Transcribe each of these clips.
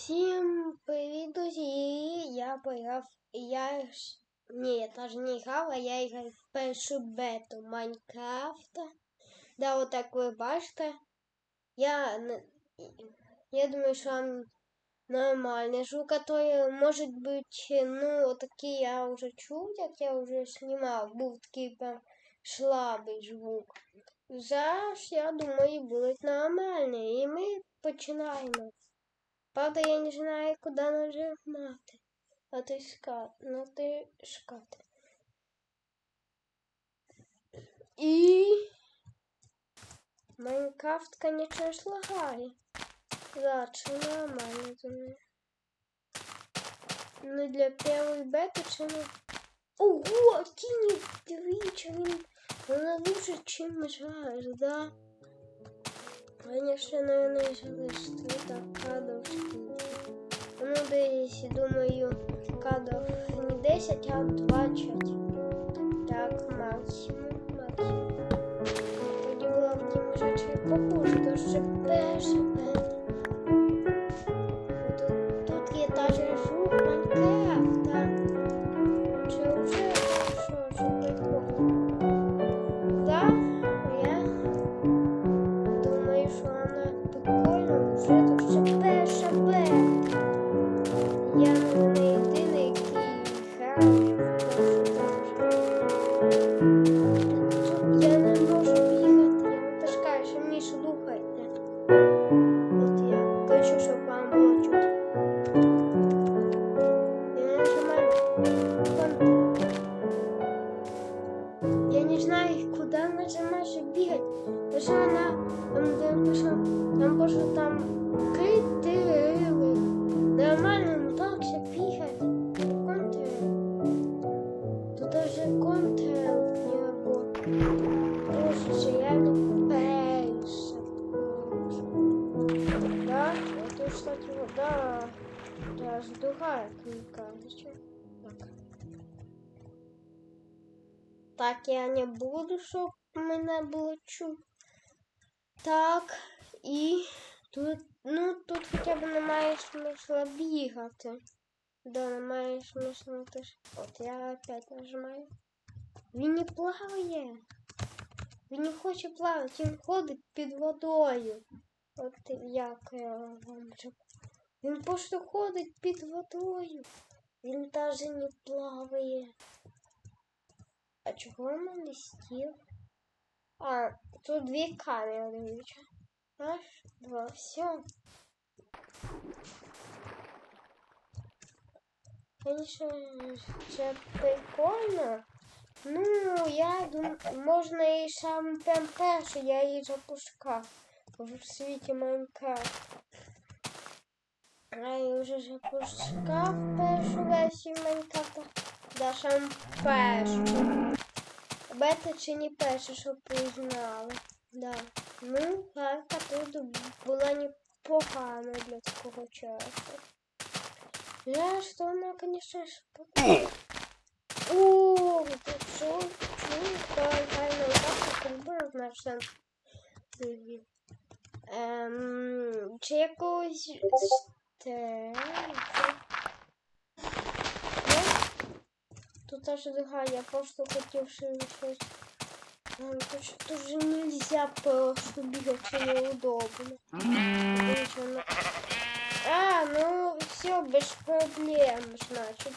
Всім привіт, друзі! Я поіграв. Я ж. Ні, я теж не грав, а я грав в першу бету Майнкрафта. Да, отак ви бачите. Я, не- я думаю, що вам нормальный звук, который может быть, ну, такие я уже чув, як я вже знімав, був такий прям слабий звук. Зараз, я думаю, буде нормальний. І ми починаємо. Правда, я не знаю, куди нажимати. Натискати, натискати. І Майнкрафт, конечно, лагає. Чи нормально думаю. Ну для первої бети чи не. Ого, кіні, дивіться, він вона лучше, чим жар, да? Конечно, наверное, так кадров Ну, десь, думаю, кадров не 10, а 20. Так, максимум, максимум. Тоді була в тім rzeczy попозже, то ще Так, я не буду, щоб мене було чути. Так, і тут, ну, тут хоча б немає смисла бігати. Да, немає смисла теж. От я опять нажимаю. Він не плаває. Він не хоче плавати, він ходить під водою. От як я вам вже. Він просто ходить під водою. Він навіть не плаває. А чого в мене стіл? А, тут дві камери. Раз, два, все. Конечно, це прикольно. Ну, я думаю, можна і сам прям перший, я її запускав в світі Майнкрафт. А я вже запускав першу версію Майнкрафта. Да, сам першу. Бета чи не перша, щоб ви знали. Да. Ну, гарка тут була непогана для такого часу. Я что она, конечно, ж О, ты что? Чука, тайна карта, как бы, значит, Ем, чи якогось стенку? Ну, тут аж друга, я просто хотів щось. Ем, тут же нельзя просто бігати, це неудобно. А, ну все, без проблем, значит.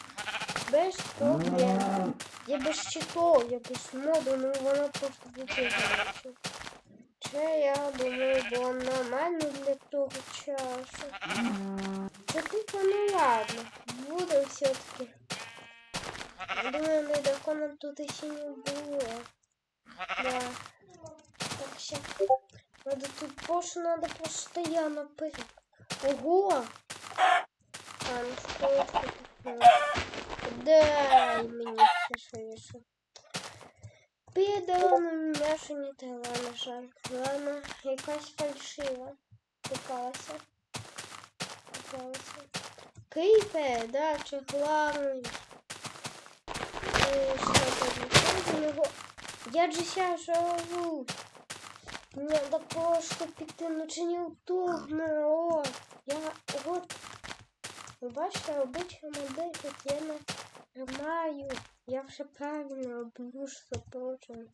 Без проблем. Я без читов, я без моду, ну вона просто виписується. Це я думаю, було нормально для того часу. Це типа, ну ладно, буду все-таки. Думаю, дракона тут ще не було. Да. Так, сейчас. Надо тут просто надо постоянно пыть. Ого! А, ну что? Дай мне все швидше. Передала на м'ясо не треба, на жаль. Ладно, якась фальшива. Попалася. Попалася. Кріпер, да, чи главний. Е, Що тоді? Що за його? Я же сейчас живу. Мне надо просто піти, ну чи неудобно. О, я вот Ви бачите, обична модель тут я не маю. Я все правильно роблю, що прочим.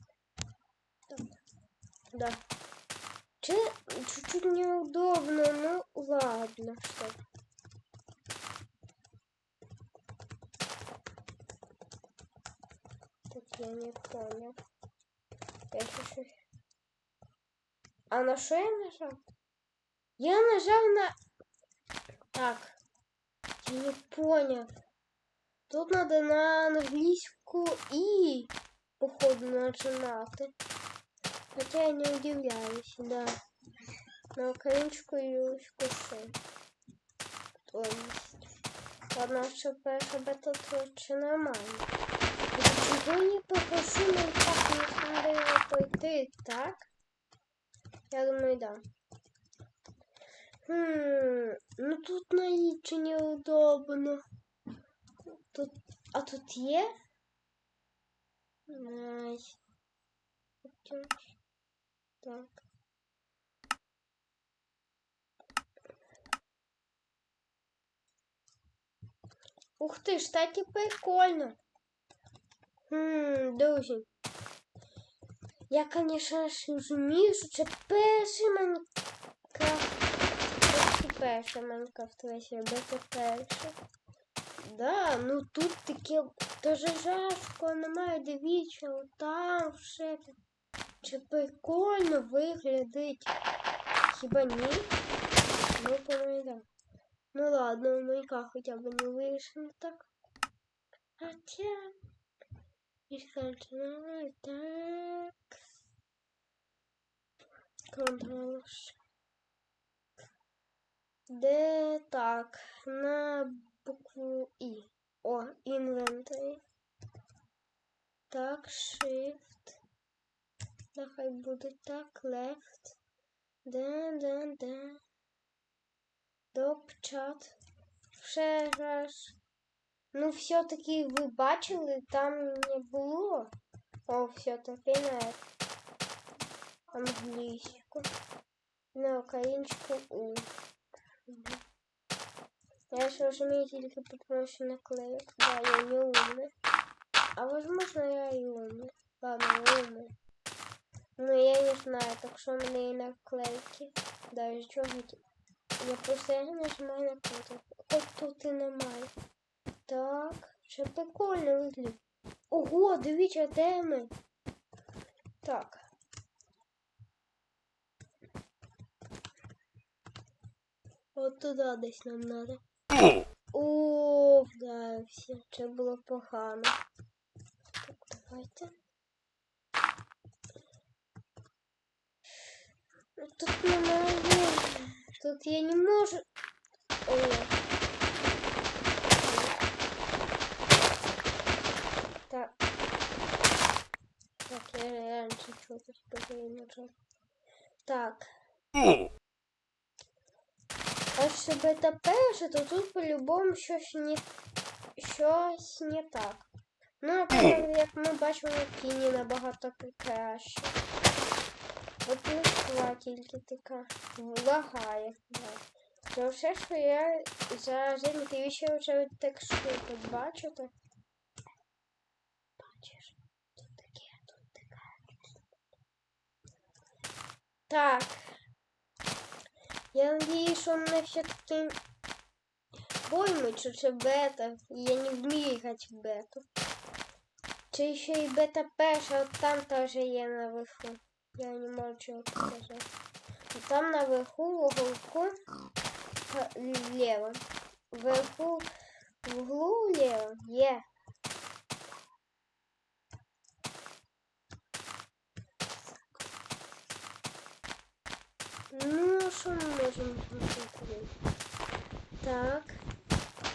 Так. Да. Чи чуть-чуть неудобно, ну ладно, что. Я не понял. Я еще А на що я нажав? Я нажав на... Так. Я не понял. Тут надо на английскую и походу начинати. Хотя я не удивляюсь, да. На ще. То есть. Ладно, що перша бета то чи нормально. І Чого я попрошу нам так не треба пройти, так? Я думаю, да. Хм, ну тут на ічі неудобно. Тут, а тут є? Ай. Хотя ж. Так. Ух ти, ж, таки прикольно. Хм, друзі. Я, ж, розумію, що це перший Майнкрафт. Перший Майнкрафт весь робити перший. Да, ну тут таке дуже жарко, немає, дивіться, там все. Чи прикольно виглядить? Хіба ні? Ну, по-моєму. Ну ладно, у маяка хоча б не вирішено так. Хотя... Исключено так. Контрол. Де так? На букву І. О, інвентарі. Так, shift. Нехай буде так, left. Де, де, де. Доп, чат. Ще раз. Ну, все-таки ви бачили, там не було. О, все-таки на англійську. На українську У. Мгм. Я ж розумію тільки потому, що наклеїв. Да, я не умный. А возможно я и умный. Ладно, я умный. Ну, я не знаю, так что у меня и наклейки. Да, из чего эти? Я просто нажимаю на кнопку. От тут і немає. Так, ще прикольно виглядить. Ого, дивіться, де ми. Так. От туди десь нам надо. О, вдарився. Це було погано. Так, давайте. Тут немає. Тут я не можу. Ой. Так. Так, я реально чуть-чуть нажал. Так. А щоб это перше, то тут по-любому щось не, щось не так. Ну, наприклад, як ми бачимо, кіні набагато краще. От листва тільки така лагає. Да. То все, що я за ти ще вже текстуру тут бачите. Бачиш, тут таке, тут таке. Так. Я надеюсь, что у меня все-таки поймуть, що це бета. Я не вмію грати в бету. Чи ще і бета перша, от там теж є наверху. Я не можу чого сказати. От Там наверху, в уголку, та- лево. Вверху, в углу лево є. Ну, а що ми можемо зробити? Так.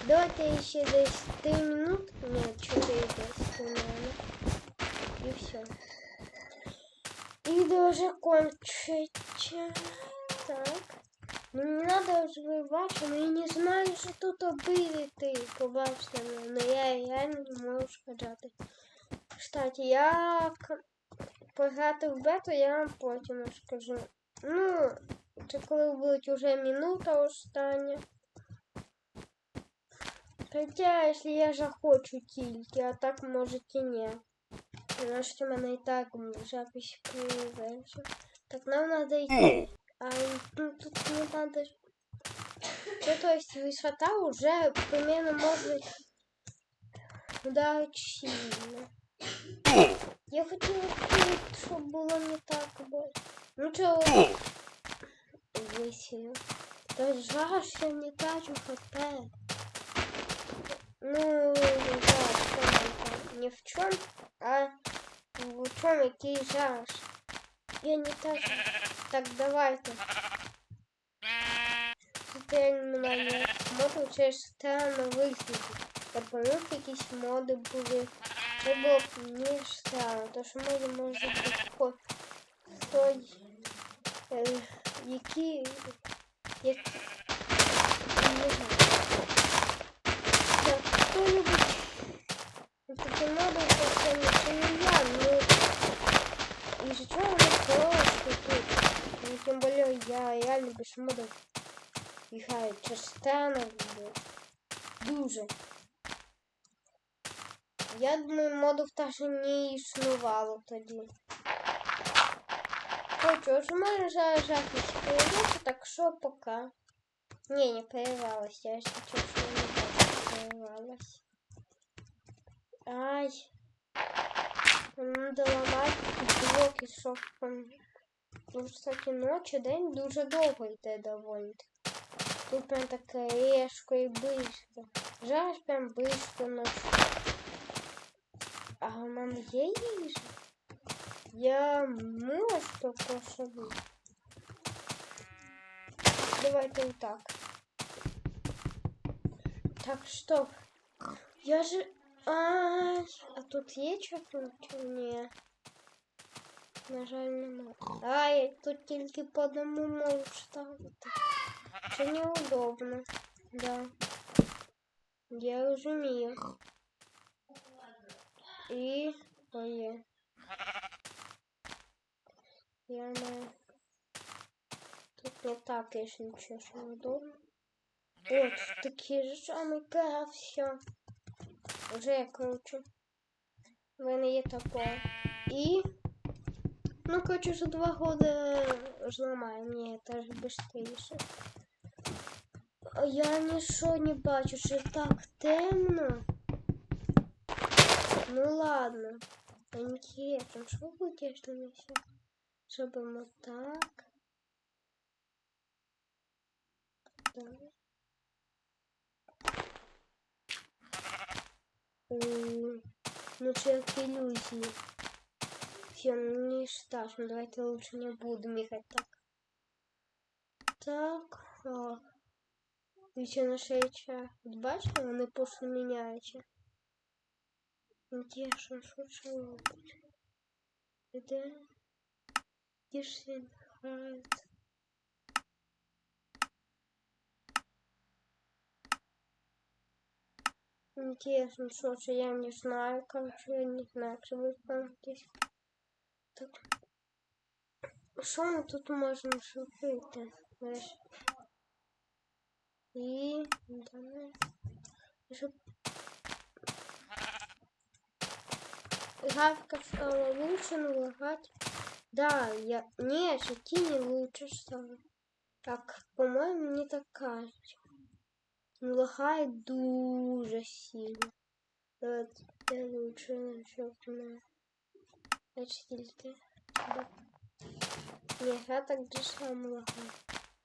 Давайте ще десь 3 минут. Нет, 4 десь примерно. І все. І вже кончиться. Так. Не надо розвивати, ну я не знаю, що тут обидити. Побачте мене, ну я реально не можу сказати. Кстати, як пограти в бету, я вам потім скажу. Ну, це коли буде вже минута остання. Хоча, якщо я захочу тільки, а так може і ні. Тому що в мене і так запись появляється. Так, нам надо йти. А ну, тут не надо... Ну, то есть высота уже примерно может ударить сильно. Я хотела, чтобы было не так больно. Ну что, весело. Да жаль, что не трачу хп. Ну, да, не в чем, а в чем який жаж. Я не трачу. Так, давайте. Теперь мене моду через виглядить. Я пам'ятаю, якісь моди були. Це було б не странно, то що моди може бути ко- той, е, які, які, не знаю. Так, хто-нибудь такі моди, то це не, я, ну, і же чого вони просто тут? Ну, тем более я реально без модов граю часто дуже. Я думаю, модов теж не існувало тоді. Мене зараз запись появилася, так що пока. Не, не появилась, я чесно не появилась. Ай. Надо ламати блоки, щоб... Ну, кстати, ночі, день дуже довго йде доволі. Тут прям таке різко і близько. Зараз прям близько ночі. А в мене є їжа? Я можу таке собі. Давайте вот так. Так, стоп. Я же... Ай, а тут є что-то? Ні. На жаль, нема. Ай, тут тільки по одному можу ставити. Це неудобно. Да. Я розумію. І моє. Я не... Тут не так, если честно, удобно. Вот, такие же самые кара, все. Уже я кручу. В мене є таке. І... Ну, короче, за два года зламаю. Ні, це ж быстріше. А Я нічого не бачу, що так темно. Ну ладно. Интересно, що буде, якщо ми все зробимо так? Так. М, Ну, це як ілюзії. Все, ну не страшно, давайте лучше не будем ехать так. Так, о. Віче на шеюча. От бачите, вони просто міняються. Інтересно, що це робить? Де? Де ж він грає? Интересно, что же я не знаю, короче, я не знаю, что вы здесь. Так. Що ми тут можемо зробити? Знаєш? І... Давай. Щоб... Графика стала лучше, но лагать... Да, я... Не, житті не лучше стало. Так, по-моєму, не так кажуть. Ну, лагає дуже сильно. Давайте я лучше, щоб не... Значить, тільки... Да. Ні, я так же сам лагаю.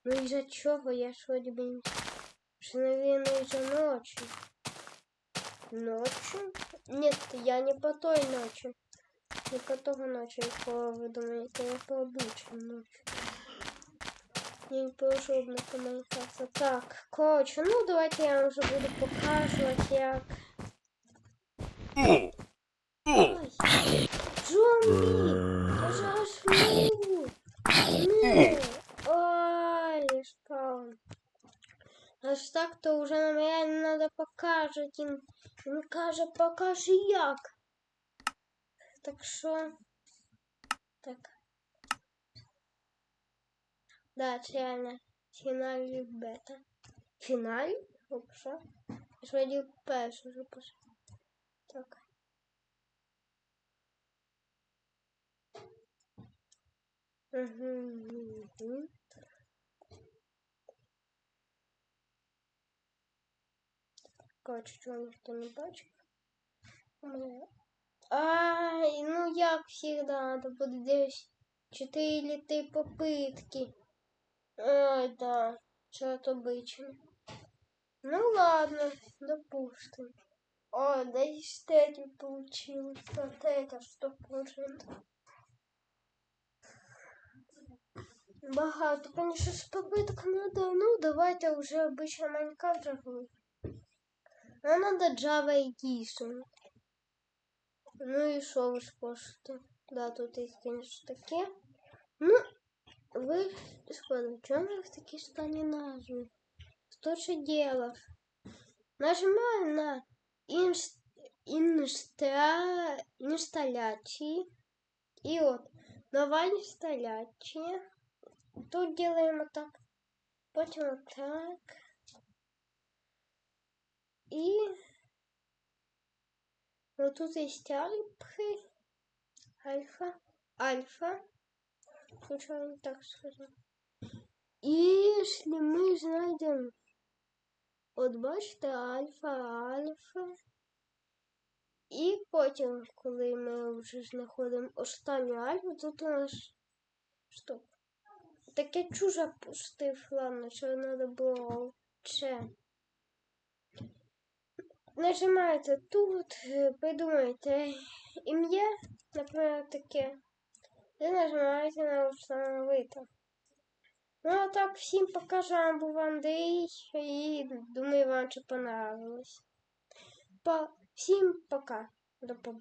Ну из-за чего я ж вроде бы не... Что, наверное, из-за ночи. Ночью? Нет, я не по той ночи. Того ночи, якого ви я по обычной ночи. Я не поужобно по Майнкрафту. Так, короче, ну давайте я вам вже буду показувати, як... Ой, я спав. Аж так то вже нам реально надо покажуть. Він, він каже, покажи як. Так що. Так. Да, це реально фіналі бета. Фіналі? Вообще. Я ж вроді першу вже пошла. Так. Угу, угу. Короче, чого ніхто не бачив. Мене- Ай, ну як всегда, надо буде десь 4 попытки. Ай, да, что-то обычно. Ну ладно, допустим. О, да и с этим получилось. Вот это что процентов. Багато, конечно, з попиток надо. Ну, давайте уже обычно Майнкрафт рахуем. А надо Java и Gison. Ну и що ви скажете? Да, тут є, конечно, таке. Ну, ви скажете, чому ж такі стані назви? Что же делаешь? Нажимаю на инст... инста... инсталляции. И вот, нова инсталляция. Тут делаем вот так. Потом вот так. И вот тут есть альфы. Альфа. Альфа. Случайно так сказал. І якщо ми знайдемо, от бачите, альфа, альфа. І потім, коли ми вже знаходимо останню альфу, тут у нас стоп. Таке чуже пустив, ладно, що треба було ще. Нажимаєте тут, е, придумаєте ім'я, наприклад, таке. І нажимаєте на встановити. Ну, а так, всім пока, з вами був Андрій, і думаю, вам це понравилось. По... Всім пока. До побачення.